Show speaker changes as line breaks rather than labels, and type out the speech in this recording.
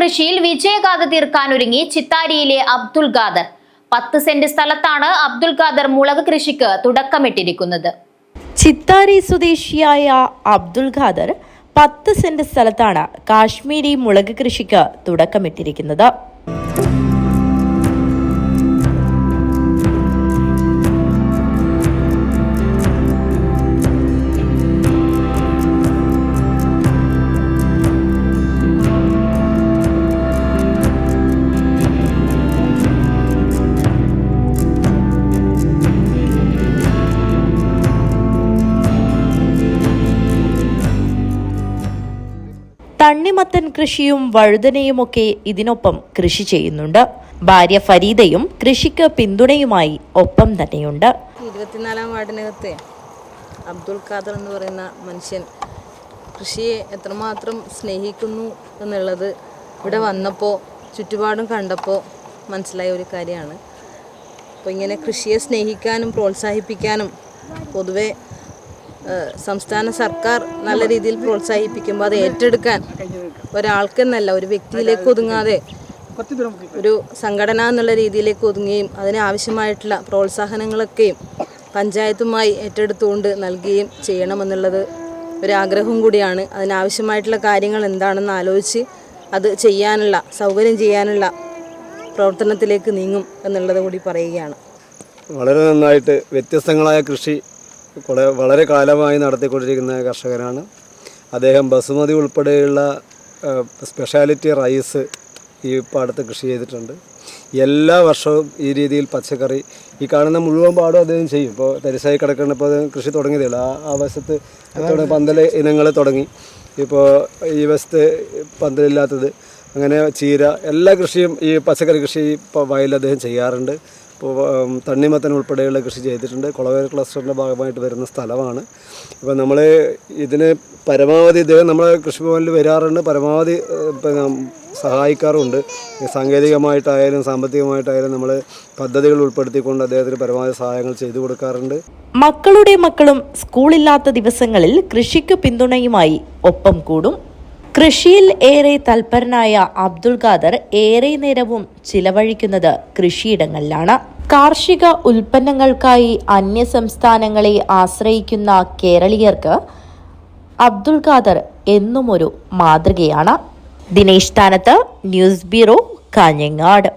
കൃഷിയിൽ വിജയഗാഥ തീർക്കാനൊരുങ്ങി ചിത്താരിയിലെ അബ്ദുൽ ഖാദർ. പത്ത് സെന്റ് സ്ഥലത്താണ് അബ്ദുൽ ഖാദർ മുളക് കൃഷിക്ക് തുടക്കമിട്ടിരിക്കുന്നത്.
ചിത്താരി സ്വദേശിയായ അബ്ദുൽ ഖാദർ പത്ത് സെന്റ് സ്ഥലത്താണ് കാശ്മീരി മുളക് കൃഷിക്ക് തുടക്കമിട്ടിരിക്കുന്നത്. തണ്ണിമത്തൻ കൃഷിയും വഴുതനയുമൊക്കെ ഇതിനൊപ്പം കൃഷി ചെയ്യുന്നുണ്ട്. ഭാര്യ ഫരീദയും കൃഷിക്ക് പിന്തുണയുമായി ഒപ്പം തന്നെയുണ്ട്.
ഇരുപത്തിനാലാം വാർഡിനകത്തെ അബ്ദുൾ ഖാദർ എന്ന് പറയുന്ന മനുഷ്യൻ കൃഷിയെ എത്രമാത്രം സ്നേഹിക്കുന്നു എന്നുള്ളത് ഇവിടെ വന്നപ്പോൾ ചുറ്റുപാടും കണ്ടപ്പോൾ മനസ്സിലായ ഒരു കാര്യമാണ്. അപ്പോൾ ഇങ്ങനെ കൃഷിയെ സ്നേഹിക്കാനും പ്രോത്സാഹിപ്പിക്കാനും പൊതുവെ സംസ്ഥാന സർക്കാർ നല്ല രീതിയിൽ പ്രോത്സാഹിപ്പിക്കുമ്പോൾ അത് ഏറ്റെടുക്കാൻ ഒരാൾക്കെന്നല്ല ഒരു വ്യക്തിയിലേക്ക് ഒതുങ്ങാതെ ഒരു സംഘടന എന്നുള്ള രീതിയിലേക്ക് ഒതുങ്ങുകയും അതിനാവശ്യമായിട്ടുള്ള പ്രോത്സാഹനങ്ങളൊക്കെയും പഞ്ചായത്തുമായി ഏറ്റെടുത്തുകൊണ്ട് നൽകുകയും ചെയ്യണമെന്നുള്ളത് ഒരാഗ്രഹം കൂടിയാണ്. അതിനാവശ്യമായിട്ടുള്ള കാര്യങ്ങൾ എന്താണെന്ന് ആലോചിച്ച് അത് ചെയ്യാനുള്ള സൗകര്യം ചെയ്യാനുള്ള പ്രവർത്തനത്തിലേക്ക് നീങ്ങും എന്നുള്ളത് കൂടി പറയുകയാണ്.
വളരെ നന്നായിട്ട് വ്യത്യസ്തങ്ങളായ കൃഷി വളരെ കാലമായി നടത്തിക്കൊണ്ടിരിക്കുന്ന കർഷകനാണ് അദ്ദേഹം ബസുമതി ഉൾപ്പെടെയുള്ള സ്പെഷ്യാലിറ്റി റൈസ് ഈ പാടത്ത് കൃഷി ചെയ്തിട്ടുണ്ട്. എല്ലാ വർഷവും ഈ രീതിയിൽ പച്ചക്കറി ഈ കാണുന്ന മുഴുവൻ പാടും അദ്ദേഹം ചെയ്യും. ഇപ്പോൾ തരിശായി കിടക്കുന്ന ഇപ്പോൾ കൃഷി തുടങ്ങിയതേ ഉള്ളൂ. ആ ആ വശത്ത് പന്തല പന്തൽ ഇനങ്ങൾ തുടങ്ങി. ഇപ്പോൾ ഈ വശത്ത് പന്തലില്ലാത്തത് അങ്ങനെ ചീര എല്ലാ കൃഷിയും ഈ പച്ചക്കറി കൃഷി ഇപ്പോൾ വയലിൽ അദ്ദേഹം ചെയ്യാറുണ്ട്. ഇപ്പോൾ തണ്ണിമത്തൻ ഉൾപ്പെടെയുള്ള കൃഷി ചെയ്തിട്ടുണ്ട്. കുളവേർ ക്ലസ്റ്ററിന്റെ ഭാഗമായിട്ട് വരുന്ന സ്ഥലമാണ്. ഇപ്പോൾ നമ്മൾ ഇതിന് പരമാവധി ഇദ്ദേഹം നമ്മളെ കൃഷിഭവനിൽ വരാറുണ്ട്. പരമാവധി സഹായിക്കാറുണ്ട്. സാങ്കേതികമായിട്ടായാലും സാമ്പത്തികമായിട്ടായാലും നമ്മൾ പദ്ധതികൾ ഉൾപ്പെടുത്തിക്കൊണ്ട് അദ്ദേഹത്തിന് പരമാവധി സഹായങ്ങൾ ചെയ്തു കൊടുക്കാറുണ്ട്.
മക്കളുടെ മക്കളും സ്കൂളില്ലാത്ത ദിവസങ്ങളിൽ കൃഷിക്ക് പിന്തുണയുമായി ഒപ്പം കൂടും. കൃഷിയിൽ ഏറെ തൽപരനായ അബ്ദുൾ ഖാദർ ഏറെ നേരവും ചിലവഴിക്കുന്നത് കൃഷിയിടങ്ങളിലാണ്. കാർഷിക ഉൽപ്പന്നങ്ങൾക്കായി അന്യ സംസ്ഥാനങ്ങളെ ആശ്രയിക്കുന്ന കേരളീയർക്ക് അബ്ദുൾ ഖാദർ എന്നും ഒരു മാതൃകയാണ്. ദിനേശ് സ്ഥാനത്ത് ന്യൂസ് ബ്യൂറോ കാഞ്ഞങ്ങാട്.